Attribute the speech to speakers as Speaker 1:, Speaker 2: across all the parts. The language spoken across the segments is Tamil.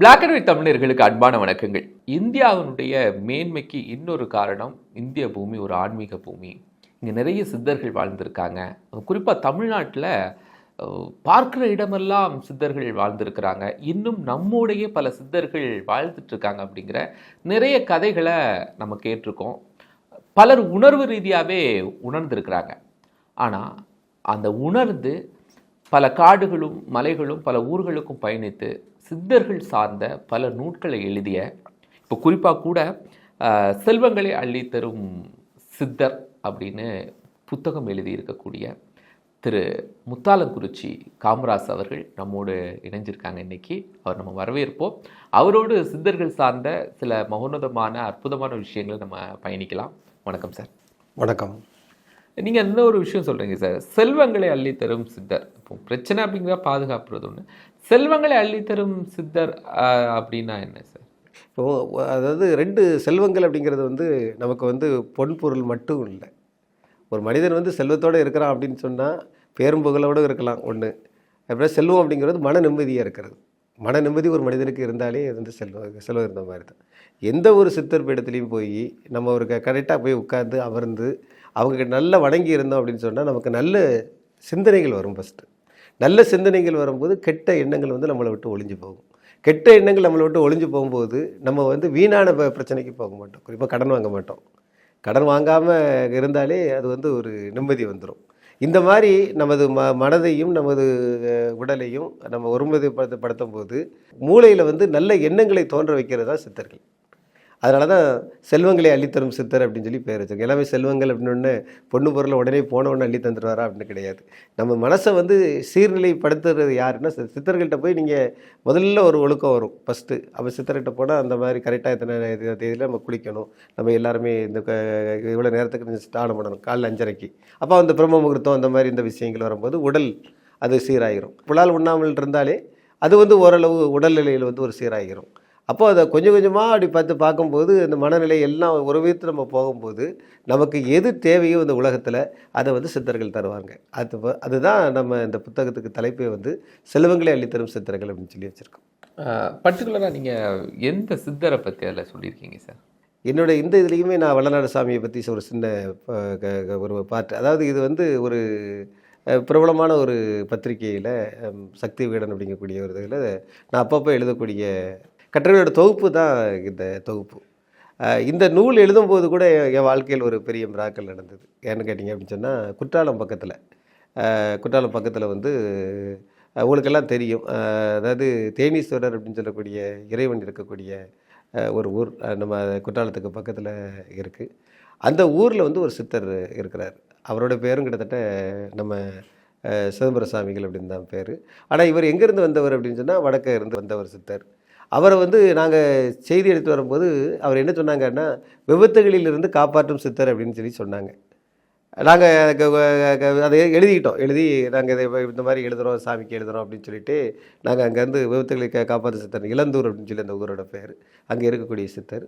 Speaker 1: பிளாக் அண்ட் ஒயிட் தமிழர்களுக்கு அன்பான வணக்கங்கள். இந்தியாவினுடைய மேன்மைக்கு இன்னொரு காரணம் இந்திய பூமி ஒரு ஆன்மீக பூமி. இங்கே நிறைய சித்தர்கள் வாழ்ந்திருக்காங்க. குறிப்பாக தமிழ்நாட்டில் பார்க்குற இடமெல்லாம் சித்தர்கள் வாழ்ந்திருக்கிறாங்க. இன்னும் நம்முடைய பல சித்தர்கள் வாழ்ந்துட்டு இருக்காங்க அப்படிங்கிற நிறைய கதைகளை நம்ம கேட்டிருக்கோம். பலர் உணர்வு ரீதியாகவே உணர்ந்திருக்கிறாங்க. ஆனால் அந்த உணர்ந்து பல காடுகளும் மலைகளும் பல ஊர்களுக்கும் பயணித்து சித்தர்கள் சார்ந்த பல நூட்களை எழுதிய இப்போ குறிப்பாக கூட செல்வங்களை அள்ளி தரும் சித்தர் அப்படின்னு புத்தகம் எழுதியிருக்கக்கூடிய திரு முத்தாலங்குறிச்சி காமராஜ் அவர்கள் நம்மோடு இணைஞ்சிருக்காங்க இன்னைக்கு. அவர் நம்ம வரவேற்போம். அவரோடு சித்தர்கள் சார்ந்த சில மகோன்னதமான அற்புதமான விஷயங்களை நம்ம பயணிக்கலாம். வணக்கம் சார்.
Speaker 2: வணக்கம்.
Speaker 1: நீங்கள் இன்னொரு விஷயம் சொல்கிறீங்க சார். செல்வங்களை அள்ளி தரும் சித்தர். இப்போ பிரச்சனை அப்படிங்கிறத பாதுகாப்புறது ஒன்று செல்வங்களை அள்ளி தரும் சித்தர் அப்படின்னா என்ன சார்?
Speaker 2: இப்போ அதாவது ரெண்டு செல்வங்கள் அப்படிங்கிறது வந்து நமக்கு வந்து பொன் பொருள் மட்டும் இல்லை. ஒரு மனிதன் வந்து செல்வத்தோடு இருக்கிறான் அப்படின்னு சொன்னால் பேரும்புகளோடு இருக்கலாம் ஒன்று அப்புறம் செல்வம் அப்படிங்கிறது மன நிம்மதியாக இருக்கிறது. மன நிம்மதி ஒரு மனிதனுக்கு இருந்தாலே அது வந்து செல்வம் செல்வம் இருந்த மாதிரி தான். எந்த ஒரு சித்தர் பீடத்துலேயும் போய் நம்ம ஒரு கரெக்டாக போய் உட்கார்ந்து அமர்ந்து அவங்க நல்ல வணங்கி இருந்தோம் அப்படின்னு சொன்னால் நமக்கு நல்ல சிந்தனைகள் வரும் ஃபஸ்ட்டு நல்ல சிந்தனைகள் வரும்போது கெட்ட எண்ணங்கள் வந்து நம்மளை விட்டு ஒளிஞ்சு போகும். கெட்ட எண்ணங்கள் நம்மளை விட்டு ஒளிஞ்சு போகும்போது நம்ம வந்து வீணான பிரச்சனைக்கு போக மாட்டோம். குறிப்பாக கடன் வாங்க மாட்டோம். கடன் வாங்காமல் இருந்தாலே அது வந்து ஒரு நிம்மதி வந்துடும் இந்த மாதிரி நமது ம மனதையும் நமது உடலையும் நம்ம ஒருமுறைப்படுத்த போது மூளையில் வந்து நல்ல எண்ணங்களை தோன்ற வைக்கிறது தான் சித்தர்கள். அதனால தான் செல்வங்களை அள்ளித்தரும் சித்தர் அப்படின்னு சொல்லி பேர் வச்சிருக்கோம் எல்லாமே செல்வங்கள் அப்படின்னு பொண்ணு பொருளை உடனே போன உடனே அள்ளி தந்துடுவாரா அப்படின்னு கிடையாது. நம்ம மனசை வந்து சீர்நிலைப்படுத்துறது யாருன்னா சித்தர்கள்ட்ட போய் நீங்கள் முதல்ல ஒரு ஒழுக்கம் வரும். ஃபஸ்ட்டு அப்போ சித்தர்கிட்ட போனால் அந்த மாதிரி கரெக்டாக எத்தனை தேதியில் நம்ம குளிக்கணும். நம்ம எல்லாருமே இந்த க- இவ்வளோ நேரத்துக்கு ஸ்நானம் பண்ணணும். காலைல அஞ்சரைக்கு. அப்போ அந்த பிரம்ம முகூர்த்தம் அந்த மாதிரி இந்த விஷயங்கள் வரும்போது உடல் அது சீராகிரும் புலால் உண்ணாமல் இருந்தாலே அது வந்து ஓரளவு உடல்நிலையில் வந்து ஒரு சீராகிரும் அப்போ அதை கொஞ்சம் கொஞ்சமாக அப்படி பார்த்து பார்க்கும்போது அந்த மனநிலை எல்லாம் ஒரு விதத்தில் நம்ம போகும்போது நமக்கு எது தேவையோ இந்த உலகத்தில் அதை வந்து சித்தர்கள் தருவாங்க. அது அதுதான் நம்ம இந்த புத்தகத்துக்கு தலைப்பே வந்து செல்வங்களை அள்ளித்தரும் சித்தர்கள் அப்படின்னு சொல்லி வச்சுருக்கோம்.
Speaker 1: பர்டிகுலராக நீங்கள் எந்த சித்தரை பற்றி அதில் சொல்லியிருக்கீங்க சார்
Speaker 2: என்னோட இந்த இதுலேயுமே நான் வள்ளநாடு சாமியை பற்றி ஒரு சின்ன ஒரு பாட்டு. அதாவது இது வந்து ஒரு பிரபலமான ஒரு பத்திரிகையில் சக்தி விகடன் அப்படிங்கக்கூடிய ஒரு இதில் நான் அப்பப்போ எழுதக்கூடிய கட்டுரைகளோட தொகுப்பு தான் இந்த தொகுப்பு. இந்த நூல் எழுதும்போது கூட என் வாழ்க்கையில் ஒரு பெரிய மிராக்கள் நடந்தது. ஏன்னு கேட்டிங்க அப்படின்னு சொன்னால் குற்றாலம் பக்கத்தில். குற்றாலம் பக்கத்தில் வந்து உங்களுக்கெல்லாம் தெரியும். அதாவது தேனீஸ்வரர் அப்படின்னு சொல்லக்கூடிய இறைவன் இருக்கக்கூடிய ஒரு ஊர் நம்ம குற்றாலத்துக்கு பக்கத்தில் இருக்குது அந்த ஊரில் வந்து ஒரு சித்தர் இருக்கிறார். அவரோட பேரும் கிட்டத்தட்ட நம்ம சிதம்பர சாமிகள் அப்படின்னு தான் பேர். ஆனால் இவர் எங்கேருந்து வந்தவர் அப்படின்னு சொன்னால் வடக்கே இருந்து வந்தவர் சித்தர். அவரை வந்து நாங்கள் செய்தி எடுத்து வரும்போது அவர் என்ன சொன்னாங்கன்னா விபத்துகளிலிருந்து காப்பாற்றும் சித்தர் அப்படின்னு சொல்லி சொன்னாங்க. நாங்கள் அதை எழுதிக்கிட்டோம். எழுதி நாங்கள் இதை இந்த மாதிரி எழுதுகிறோம் சாமிக்கு எழுதுகிறோம் அப்படின்னு சொல்லிட்டு நாங்கள் அங்கேருந்து விபத்துகளை கா காப்பாற்ற சித்தர் இளந்தூர் அப்படின்னு சொல்லி அந்த ஊரோட பேர். அங்கே இருக்கக்கூடிய சித்தர்.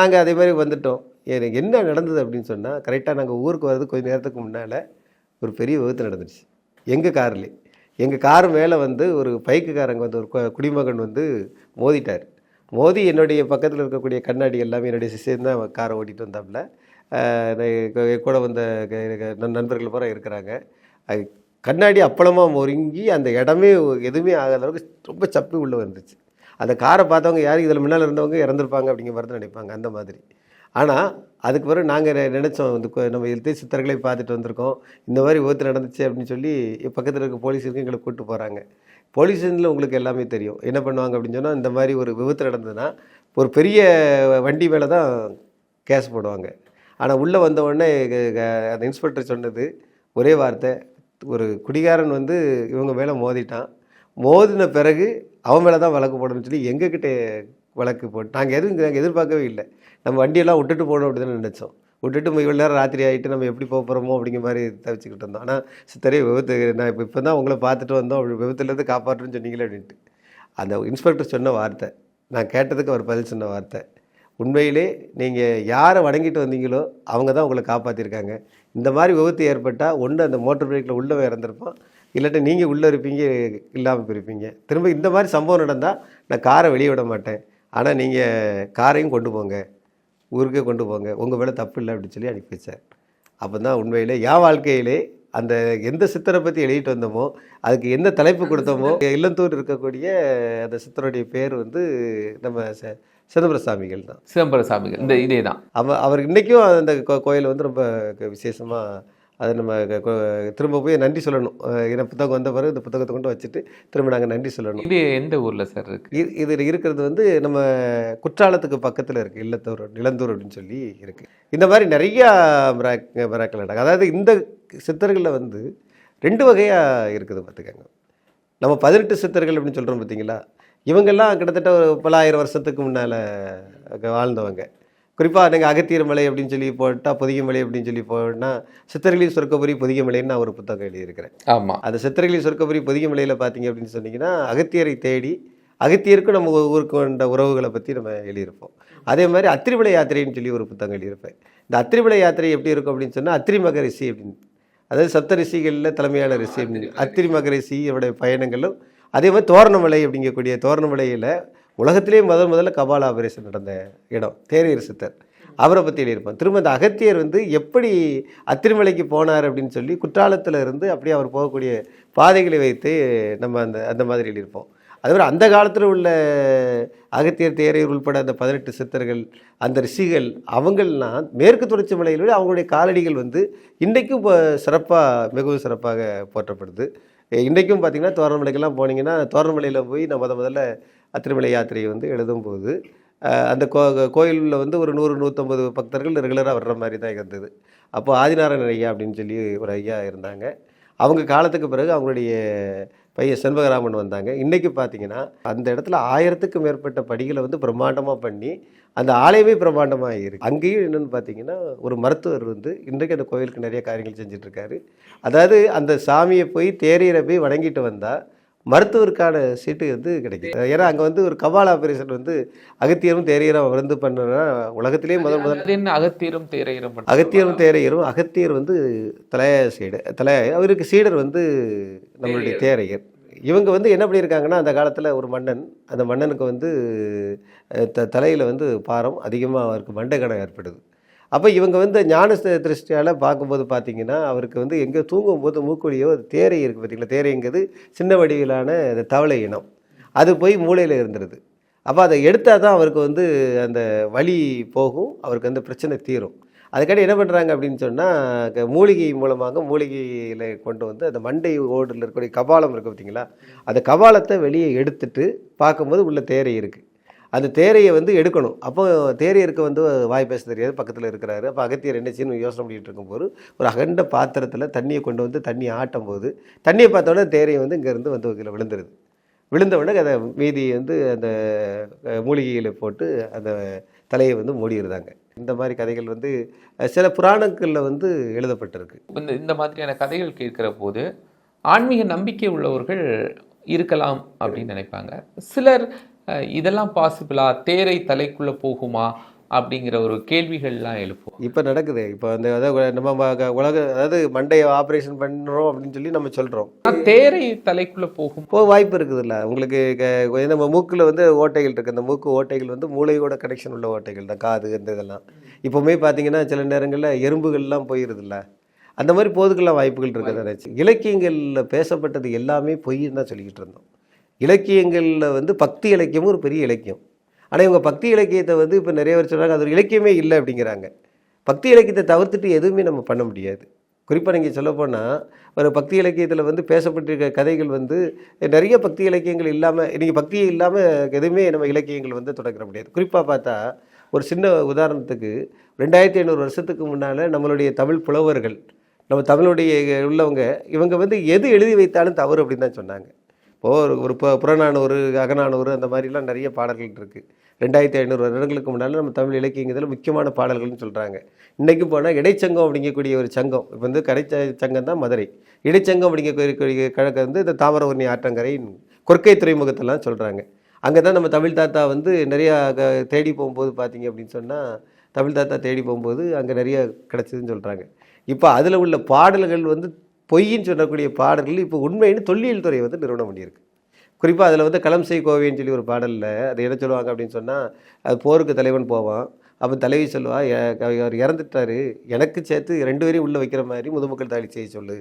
Speaker 2: நாங்கள் அதே மாதிரி வந்துட்டோம். எனக்கு என்ன நடந்தது அப்படின்னு சொன்னால் கரெக்டாக நாங்கள் ஊருக்கு வர்றது கொஞ்சம் நேரத்துக்கு முன்னால் ஒரு பெரிய விபத்து நடந்துச்சு. எங்கள் கார்லேயே. எங்கள் கார் மேலே வந்து ஒரு பைக்குக்காரங்க வந்து ஒரு குடிமகன் வந்து மோதிட்டார். மோதி என்னுடைய பக்கத்தில் இருக்கக்கூடிய கண்ணாடி எல்லாமே என்னுடைய சிஸ்டர் தான் காரை ஓட்டிகிட்டு வந்தாப்புல. கூட வந்த க- நண்பர்கள் பூரா இருக்கிறாங்க. அது கண்ணாடி அப்பளமாக முறுங்கி அந்த இடமே எதுவுமே ஆகாத அளவுக்கு ரொம்ப சப்பி உள்ளே வந்துச்சு அந்த காரை பார்த்தவங்க யாரும் இதில் முன்னால் இருந்தவங்க இறந்துருப்பாங்க அப்படிங்கிற மாதிரி தான் நினைப்பாங்க. அந்த மாதிரி. ஆனால் அதுக்கு பிறகு நாங்கள் நினச்சோம் வந்து நம்ம எழுத்து சித்தர்களை பார்த்துட்டு வந்திருக்கோம். இந்த மாதிரி விபத்து நடந்துச்சு அப்படின்னு சொல்லி பக்கத்தில் இருக்க போலீஸ் இருக்கு எங்களை கூப்பிட்டு போகிறாங்க போலீஸில் உங்களுக்கு எல்லாமே தெரியும். என்ன பண்ணுவாங்க அப்படின்னு சொன்னால் இந்த மாதிரி ஒரு விபத்து நடந்ததுன்னா ஒரு பெரிய வண்டி மேலே தான் கேஸ் போடுவாங்க. ஆனால் உள்ளே வந்த உடனே க- அந்த இன்ஸ்பெக்டர் சொன்னது ஒரே வார்த்தை. ஒரு குடிகாரன் வந்து இவங்க மேலே மோதிட்டான். மோதின பிறகு அவன் மேலே தான் வழக்கு போடணும்னு சொல்லி எங்ககிட்ட வழக்கு போட்டு நாங்கள் எதுவும் நாங்கள் எதிர்பார்க்கவே இல்லை. நம்ம வண்டியெல்லாம் விட்டுட்டு போகணும் அப்படின்னு நினச்சோம். விட்டுட்டு இவ்வளோ நேரம் ராத்திரி ஆகிட்டு நம்ம எப்படி போக போகிறோமோ அப்படிங்கிற மாதிரி தவிச்சுக்கிட்டு இருந்தோம். ஆனால் சித்தரே விபத்து நான் இப்போ இப்போ தான் உங்களை பார்த்துட்டு வந்தோம். அப்படி விபத்துலேருந்து காப்பாற்றுன்னு சொன்னீங்களே அப்படின்ட்டு. அந்த இன்ஸ்பெக்டர் சொன்ன வார்த்தை நான் கேட்டதுக்கு அவர் பதில் சொன்ன வார்த்தை. உண்மையிலே நீங்கள் யாரை வணங்கிட்டு வந்தீங்களோ அவங்க தான் உங்களை காப்பாற்றிருக்காங்க இந்த மாதிரி விபத்து ஏற்பட்டால் ஒன்று அந்த மோட்டர் பைக்கில் உள்ளவன் இறந்துருப்பான் இல்லாட்டி நீங்கள் உள்ளே இருப்பீங்க இல்லாமல் போயிருப்பீங்க. திரும்ப இந்த மாதிரி சம்பவம் நடந்தால் நான் காரை வெளியே விட மாட்டேன். ஆனால் நீங்கள் காரையும் கொண்டு போங்க ஊருக்கே கொண்டு போங்க உங்கள் மேலே தப்பு இல்லை அப்படின்னு சொல்லி அனுப்பி வச்சார் அப்போ தான் உண்மையிலே என் வாழ்க்கையிலே அந்த எந்த சித்தரை பற்றி எழுதிட்டு வந்தோமோ அதுக்கு எந்த தலைப்பு கொடுத்தோமோ இல்லத்தூர் இருக்கக்கூடிய அந்த சித்தருடைய பேர் வந்து நம்ம செ- சிதம்பர சாமிகள் தான்.
Speaker 1: சிதம்பர சாமிகள் இந்த இதே தான்.
Speaker 2: அவ அவர் இன்றைக்கும் அந்த கோயில் வந்து ரொம்ப விசேஷமாக அதை நம்ம திரும்ப போய் நன்றி சொல்லணும். இந்த புத்தகம் வந்த பிறகு இந்த புத்தகத்தை கொண்டு வச்சுட்டு திரும்ப நாங்கள் நன்றி சொல்லணும்.
Speaker 1: இது எந்த ஊர்ல சார் இருக்கு?
Speaker 2: இது இருக்கிறது வந்து நம்ம குற்றாலத்துக்கு பக்கத்தில் இருக்குது இல்லத்தூர் நிலந்தூர் அப்படின்னு சொல்லி இருக்குது இந்த மாதிரி நிறையா மிராக் மிராக்கள் நடக்கும் அதாவது இந்த சித்தர்களில் வந்து ரெண்டு வகையாக இருக்குது பார்த்துக்கங்க. நம்ம பதினெட்டு சித்தர்கள் அப்படின்னு சொல்கிறோம் பார்த்தீங்களா? இவங்கெல்லாம் கிட்டத்தட்ட ஒரு பலாயிரம் வருஷத்துக்கு முன்னால் வாழ்ந்தவங்க. குறிப்பாக நீங்கள் அகத்தியர் மலை அப்படின்னு சொல்லி போட்டால் பொதிகை மலை அப்படின்னு சொல்லி போனால் சித்தர்களின் சொர்க்கபுரி பொதிகை மலைன்னு நான் ஒரு புத்தகம் எழுதியிருக்கிறேன்.
Speaker 1: ஆமா.
Speaker 2: அந்த சித்திரகிரி சொர்க்கபுரி பொதிகை மலையில் பார்த்தீங்க அப்படின்னு சொன்னீங்கன்னா அகத்தியரை தேடி அகத்தியருக்கும் நம்ம ஊருக்கு வந்த உறவுகளை பற்றி நம்ம எழுதியிருப்போம். அதே மாதிரி அத்திரிமலை யாத்திரைன்னு சொல்லி ஒரு புத்தகம் எழுதியிருப்பேன். இந்த அத்திரிமலை யாத்திரை எப்படி இருக்கும் அப்படின்னு சொன்னால் அத்திரிமக ரிஷி அப்படின்னு. அதாவது சப்த ரிஷிகளில் தலைமையான ரிஷி அப்படின்னு. அத்திரிமக ரிஷியோடைய பயணங்களும் அதே மாதிரி தோரணமலை அப்படிங்கக்கூடிய தோரணமலையில் உலகத்திலேயே முதல் முதல்ல கபால ஆபரேஷன் நடந்த இடம் தேரீர் சித்தர். அவரை பற்றி எழுதியிருப்போம் திரும்ப அந்த அகத்தியர் வந்து எப்படி அத்திரிமலைக்கு போனார் அப்படின்னு சொல்லி குற்றாலத்தில் இருந்து அப்படியே அவர் போகக்கூடிய பாதைகளை வைத்து நம்ம அந்த அந்த மாதிரி எழுதியிருப்போம். அதுவரை அந்த காலத்தில் உள்ள அகத்தியர் தேரையர் உள்பட அந்த பதினெட்டு சித்தர்கள் அந்த ரிஷிகள் அவங்கள்லாம் மேற்கு தொடர்ச்சி மலையில் விட அவங்களுடைய காலடிகள் வந்து இன்றைக்கும் இப்போ சிறப்பாக மிகவும் சிறப்பாக போற்றப்படுது. இன்றைக்கும் பார்த்திங்கன்னா தோரணமலைக்கெல்லாம் போனீங்கன்னா தோரணமலையில் போய் நான் முத முதல்ல அத்திரிமலை யாத்திரையை வந்து எழுதும்போது அந்த கோ கோயிலில் வந்து ஒரு நூறு நூற்றம்பது பக்தர்கள் ரெகுலராக வர்ற மாதிரி தான் இருந்தது. அப்போ ஆதிநாராயண ஐயா அப்படின்னு சொல்லி ஒரு ஐயா இருந்தாங்க. அவங்க காலத்துக்கு பிறகு அவங்களுடைய பையன் செண்பகராமன் வந்தாங்க. இன்றைக்கி பார்த்தீங்கன்னா அந்த இடத்துல ஆயிரத்துக்கு மேற்பட்ட படிகளை வந்து பிரம்மாண்டமாக பண்ணி அந்த ஆலயமே பிரம்மாண்டமாக இருக்குது அங்கேயும் என்னென்னு பார்த்தீங்கன்னா ஒரு மருத்துவர் வந்து இன்றைக்கு அந்த கோயிலுக்கு நிறைய காரியங்கள் செஞ்சிட்ருக்காரு அதாவது அந்த சாமியை போய் தேரையரை போய் வணங்கிட்டு வந்தால் மருத்துவருக்கான சீட்டு வந்து கிடைக்கும் ஏன்னா அங்கே வந்து ஒரு கபால் ஆபரேஷன் வந்து அகத்தியரும் தேரையரும் வந்து பண்ணுறா உலகத்திலேயே முதல் முதல்
Speaker 1: அகத்தீரும் தேரையரும்?
Speaker 2: அகத்தியரும் தேரையரும் அகத்தியர் வந்து தலையாய சீடர் தலையாய அவருக்கு சீடர் வந்து நம்மளுடைய தேரையர். இவங்க வந்து என்ன பண்ணியிருக்காங்கன்னா அந்த காலத்தில் ஒரு மன்னன் அந்த மன்னனுக்கு வந்து த தலையில் வந்து பாரம் அதிகமாக அவருக்கு மண்டகடம் ஏற்படுது. அப்போ இவங்க வந்து ஞான திருஷ்டியால் பார்க்கும்போது பார்த்தீங்கன்னா அவருக்கு வந்து எங்கே தூங்கும்போது மூக்குழியோ அது தேரை இருக்குது பார்த்தீங்களா தேரைங்கிறது சின்ன வடிவிலான அந்த தவளை இனம். அது போய் மூளையில் இருந்துருது. அப்போ அதை எடுத்தால் தான் அவருக்கு வந்து அந்த வலி போகும் அவருக்கு அந்த பிரச்சனை தீரும். அதுக்காண்டி என்ன பண்ணுறாங்க அப்படின்னு சொன்னால் மூலிகை மூலமாக மூலிகையில் கொண்டு வந்து அந்த மண்டை ஓடில் இருக்கக்கூடிய கபாலம் இருக்குது பார்த்தீங்களா அந்த கபாலத்தை வெளியே எடுத்துட்டு பார்க்கும்போது உள்ள தேரை இருக்குது அந்த தேரையை வந்து எடுக்கணும். அப்போ தேரையருக்கு வந்து வாய் பேச தெரியாது பக்கத்தில் இருக்கிறாரு. அப்போ அகத்தியர் என்ன செய்யணும்? யோசனை பண்ணிகிட்டு இருக்கும்போது ஒரு அகண்ட பாத்திரத்தில் தண்ணியை கொண்டு வந்து தண்ணி ஆட்டும் போது தண்ணியை பார்த்தோன்னே தேரையை வந்து இங்கேருந்து வந்து இதில் விழுந்துருது. விழுந்த உடனே அதை மீதி வந்து அந்த மூலிகையில் போட்டு அந்த தலையை வந்து மூடிடுறாங்க. இந்த மாதிரி கதைகள் வந்து சில புராணங்களில் வந்து எழுதப்பட்டிருக்கு.
Speaker 1: இந்த இந்த மாதிரியான கதைகள் கேட்குற போது ஆன்மீக நம்பிக்கை உள்ளவர்கள் இருக்கலாம் அப்படின்னு நினைப்பாங்க. சிலர் இதெல்லாம் பாசிபிளா தேரை தலைக்குள்ள போகுமா? அப்படிங்கிற ஒரு கேள்விகள்லாம் எழுப்புவோம்.
Speaker 2: இப்போ நடக்குது. இப்போ அந்த அதாவது நம்ம உலக அதாவது மண்டையை ஆப்ரேஷன் பண்ணுறோம் அப்படின்னு சொல்லி நம்ம சொல்கிறோம்
Speaker 1: தேரை தலைக்குள்ள போகும்.
Speaker 2: போக வாய்ப்பு இருக்குதுல்ல. உங்களுக்கு நம்ம மூக்கில் வந்து ஓட்டைகள் இருக்குது அந்த மூக்கு ஓட்டைகள் வந்து மூளையோட கனெக்ஷன் உள்ள ஓட்டைகள் தான். காது இந்த இதெல்லாம். இப்போவுமே பார்த்தீங்கன்னா சில நேரங்களில் எறும்புகள்லாம் போயிருதுல்ல. அந்த மாதிரி போதுக்கெல்லாம் வாய்ப்புகள் இருக்குது நினச்சி. இலக்கியங்களில் பேசப்பட்டது எல்லாமே பொய்ன்னு தான் சொல்லிக்கிட்டு இருந்தோம். இலக்கியங்களில் வந்து பக்தி இலக்கியமும் ஒரு பெரிய இலக்கியம். ஆனால் இவங்க பக்தி இலக்கியத்தை வந்து இப்போ நிறைய பேர் சொல்கிறாங்க அது ஒரு இலக்கியமே இல்லை அப்படிங்கிறாங்க. பக்தி இலக்கியத்தை தவிர்த்துட்டு எதுவுமே நம்ம பண்ண முடியாது. குறிப்பாக நீங்கள் சொல்லப்போனால் ஒரு பக்தி இலக்கியத்தில் வந்து பேசப்பட்டிருக்க கதைகள் வந்து நிறைய பக்தி இலக்கியங்கள் இல்லாமல் நீங்கள் பக்தியே இல்லாமல் எதுவுமே நம்ம இலக்கியங்கள் வந்து தொடங்கிற முடியாது. குறிப்பாக பார்த்தா ஒரு சின்ன உதாரணத்துக்கு ரெண்டாயிரத்தி ஐநூறு வருஷத்துக்கு முன்னால் நம்மளுடைய தமிழ் புலவர்கள் நம்ம தமிழுடைய உள்ளவங்க இவங்க வந்து எது எழுதி வைத்தாலும் தவறு அப்படின்னு தான் சொன்னாங்க. இப்போது ஒரு ஒரு பு- புறநானூறு அகநானூறு அந்த மாதிரிலாம் நிறைய பாடல்கள் இருக்குது ரெண்டாயிரத்தி ஐநூறு வருடங்களுக்கு முன்னால் நம்ம தமிழ் இலக்கியங்கிறதுல முக்கியமான பாடல்கள்னு சொல்கிறாங்க இன்றைக்கும் போனால் இடைச்சங்கம் அப்படிங்கக்கூடிய ஒரு சங்கம் இப்போ வந்து கரை சங்கம் தான் மதுரை. இடைச்சங்கம் அப்படிங்கக்கூடிய கழக வந்து இந்த தாமரவர்ணி ஆற்றங்கரை கொற்கை துறைமுகத்தெல்லாம் சொல்கிறாங்க அங்கே தான் நம்ம தமிழ் தாத்தா வந்து நிறையா க- தேடி போகும்போது பார்த்தீங்க அப்படின்னு சொன்னால் தமிழ் தாத்தா தேடி போகும்போது அங்கே நிறைய கிடச்சிதுன்னு சொல்கிறாங்க இப்போ அதில் உள்ள பாடல்கள் வந்து பொய்ன்னு சொல்லக்கூடிய பாடல்கள் இப்போ உண்மைன்னு தொல்லியல் துறை வந்து நிறுவனம் பண்ணியிருக்கு. குறிப்பாக அதில் வந்து களம் செய் கோவைன்னு சொல்லி ஒரு பாடலில் அது என்ன சொல்லுவாங்க அப்படின்னு சொன்னால் அது போருக்கு தலைவன் போவான். அப்போ தலைவி சொல்லுவா அவர் இறந்துட்டாரு. எனக்கு சேர்த்து ரெண்டு பேரையும் உள்ளே வைக்கிற மாதிரி முதுமக்கள் தாலி செய்ய சொல்லு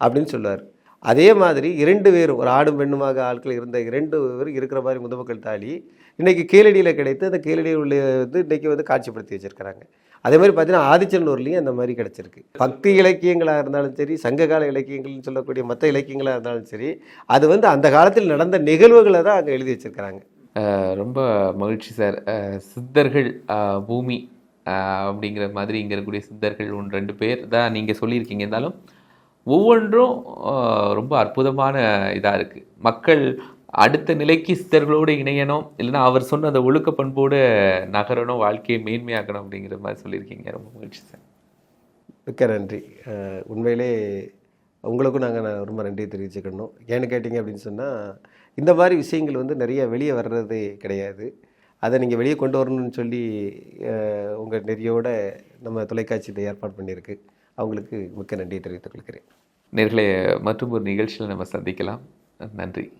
Speaker 2: அப்படின்னு சொல்லுவார். அதே மாதிரி இரண்டு பேரும் ஒரு ஆடும் பெண்ணுமாக ஆட்கள் இருந்த இரண்டு பேரும் இருக்கிற மாதிரி முதுமக்கள் தாலி இன்றைக்கி கீழடியில் கிடைத்து அந்த கீழடியில் உள்ள வந்து இன்றைக்கி வந்து காட்சிப்படுத்தி வச்சிருக்கிறாங்க. அதே மாதிரி பார்த்தீங்கன்னா ஆதிச்சநல்லூர்லேயும் அந்த மாதிரி கிடச்சிருக்கு. பக்தி இலக்கியங்களாக இருந்தாலும் சரி சங்ககால இலக்கியங்கள்னு சொல்லக்கூடிய மற்ற இலக்கியங்களாக இருந்தாலும் சரி அது வந்து அந்த காலத்தில் நடந்த நிகழ்வுகளை தான் அங்கே எழுதி வச்சுருக்கிறாங்க.
Speaker 1: ரொம்ப மகிழ்ச்சி சார். சித்தர்கள் பூமி அப்படிங்கிற மாதிரி இங்கே இருக்கக்கூடிய சித்தர்கள் ஒன்று ரெண்டு பேர் தான் நீங்கள் சொல்லியிருக்கீங்க. இருந்தாலும் ஒவ்வொன்றும் ரொம்ப அற்புதமான இதாக இருக்குது மக்கள் அடுத்த நிலைக்கு சித்தர்களோடு இணையணும் இல்லைன்னா அவர் சொன்ன அந்த ஒழுக்க பண்போடு நகரணும் வாழ்க்கையை மேன்மையாக்கணும் அப்படிங்கிற மாதிரி சொல்லியிருக்கீங்க. ரொம்ப மகிழ்ச்சி சார்.
Speaker 2: மிக்க நன்றி. உண்மையிலே உங்களுக்கும் நாங்கள் ரொம்ப நன்றி தெரிவிச்சுக்கணும். ஏன்னு கேட்டிங்க அப்படின்னு சொன்னால் இந்த மாதிரி விஷயங்கள் வந்து நிறைய வெளியே வர்றதே கிடையாது. அதை நீங்கள் வெளியே கொண்டு வரணும்னு சொல்லி உங்கள் நெறியோட நம்ம தொலைக்காட்சி இதை ஏற்பாடு பண்ணியிருக்கு. அவங்களுக்கு மிக்க நன்றி தெரிவித்துக் கொள்கிறேன்.
Speaker 1: நேர்களே மற்றும் ஒரு நிகழ்ச்சியில் நம்ம சந்திக்கலாம். நன்றி